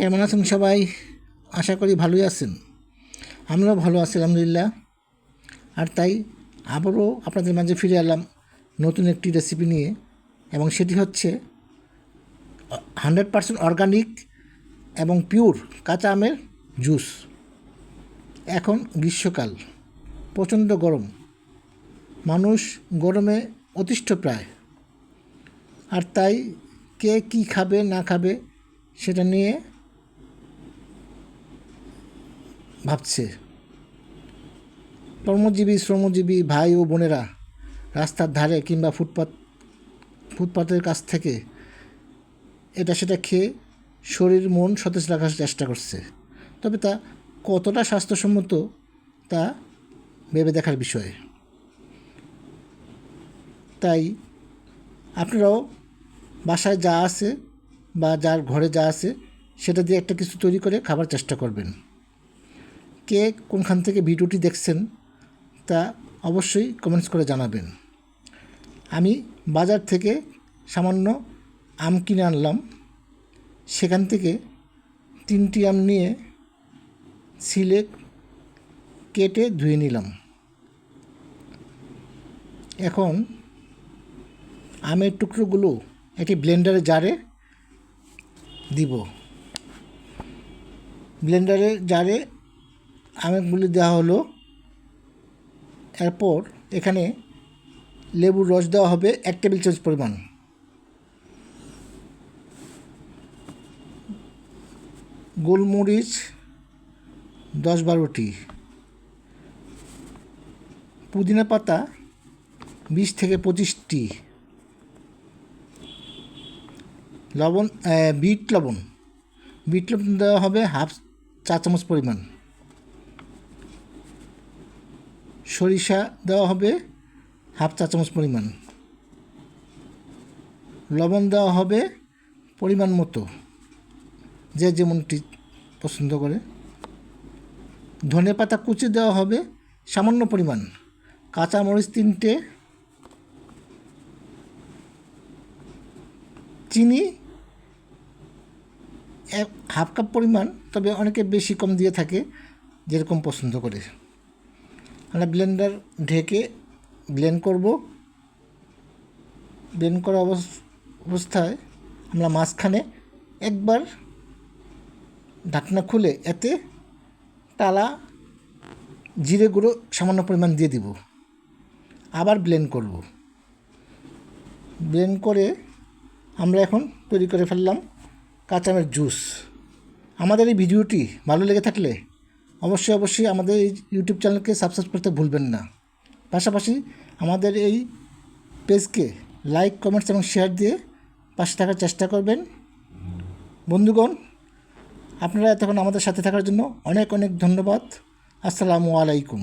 কেমন আছেন সবাই? আশা করি ভালোই আছেন। আমরাও ভালো আছি, আলহামদুলিল্লাহ। আর তাই আবারও আপনাদের মাঝে ফিরে এলাম নতুন একটি রেসিপি নিয়ে এবং সেটি হচ্ছে হান্ড্রেড পারসেন্ট অর্গানিক এবং পিওর কাঁচা আমের জুস। এখন গ্রীষ্মকাল, প্রচণ্ড গরম। মানুষ গরমে অতিষ্ঠ প্রায়। আর তাই কে কী খাবে, না খাবে, সেটা নিয়ে ভাবছে। কর্মজীবী, শ্রমজীবী ভাই ও বোনেরা রাস্তার ধারে কিংবা ফুটপাত, ফুটপাতের কাছ থেকে এটা সেটা খেয়ে শরীর, মন সতেজ রাখার চেষ্টা করছে। তবে তা কতটা স্বাস্থ্যসম্মত তা ভেবে দেখার বিষয়। তাই আপনারাও বাসায় যা আছে বা যার ঘরে যা আছে সেটা দিয়ে একটা কিছু তৈরি করে খাবার চেষ্টা করবেন। কে কোনখান থেকে ভিডিওটি দেখছেন তা অবশ্যই কমেন্টস করে জানাবেন। আমি বাজার থেকে সামান্য আম কিনে আনলাম। সেখান থেকে তিনটি আম নিয়ে ছিলে কেটে ধুয়ে নিলাম। এখন আমের টুকরোগুলো একটি ব্লেন্ডারে জারে দিব। ব্লেন্ডারে জারে আমেরগুলি দেওয়া হলো। এরপর এখানে লেবুর রস দেওয়া হবে এক টেবিল চামচ পরিমাণ। গোলমরিচ দশ বারোটি। পুদিনা পাতা বিশ থেকে পঁচিশটি। লবণ বিট লবণ। বিট লবণ দেওয়া হবে হাফ চা চামচ পরিমাণ। সরিষা দেওয়া হবে হাফ চা চামচ পরিমাণ। লবণ দেওয়া হবে পরিমাণ মতো, যে যেমনটি পছন্দ করে। ধনে পাতা কুচি দেওয়া হবে সামান্য পরিমাণ কাঁচা মরিচ তিনটে, চিনি এক হাফ কাপ পরিমাণ, তবে অনেকে বেশি কম দিয়ে থাকে, যেরকম পছন্দ করে। আমরা ব্লেন্ডার ঢেকে ব্লেন্ড করব। ব্লেন্ড করা অবস- অবস্থায় আমরা মাঝখানে একবার ঢাকনা খুলে এতে টালা, জিরে গুঁড়ো সামান্য পরিমাণ দিয়ে দিব। আবার ব্লেন্ড করব। ব্লেন্ড করে আমরা এখন তৈরি করে ফেললাম কাঁচামের জুস আমাদের এই ভিডিওটি ভালো লেগে থাকলে অবশ্যই অবশ্যই আমাদের এই ইউটিউব চ্যানেলকে সাবস্ক্রাইব করতে ভুলবেন না। পাশাপাশি আমাদের এই পেজকে লাইক কমেন্টস এবং শেয়ার দিয়ে পাশে থাকার চেষ্টা করবেন। বন্ধুগণ, আপনারা এতক্ষণ আমাদের সাথে থাকার জন্য অনেক অনেক ধন্যবাদ। আসসালামু আলাইকুম।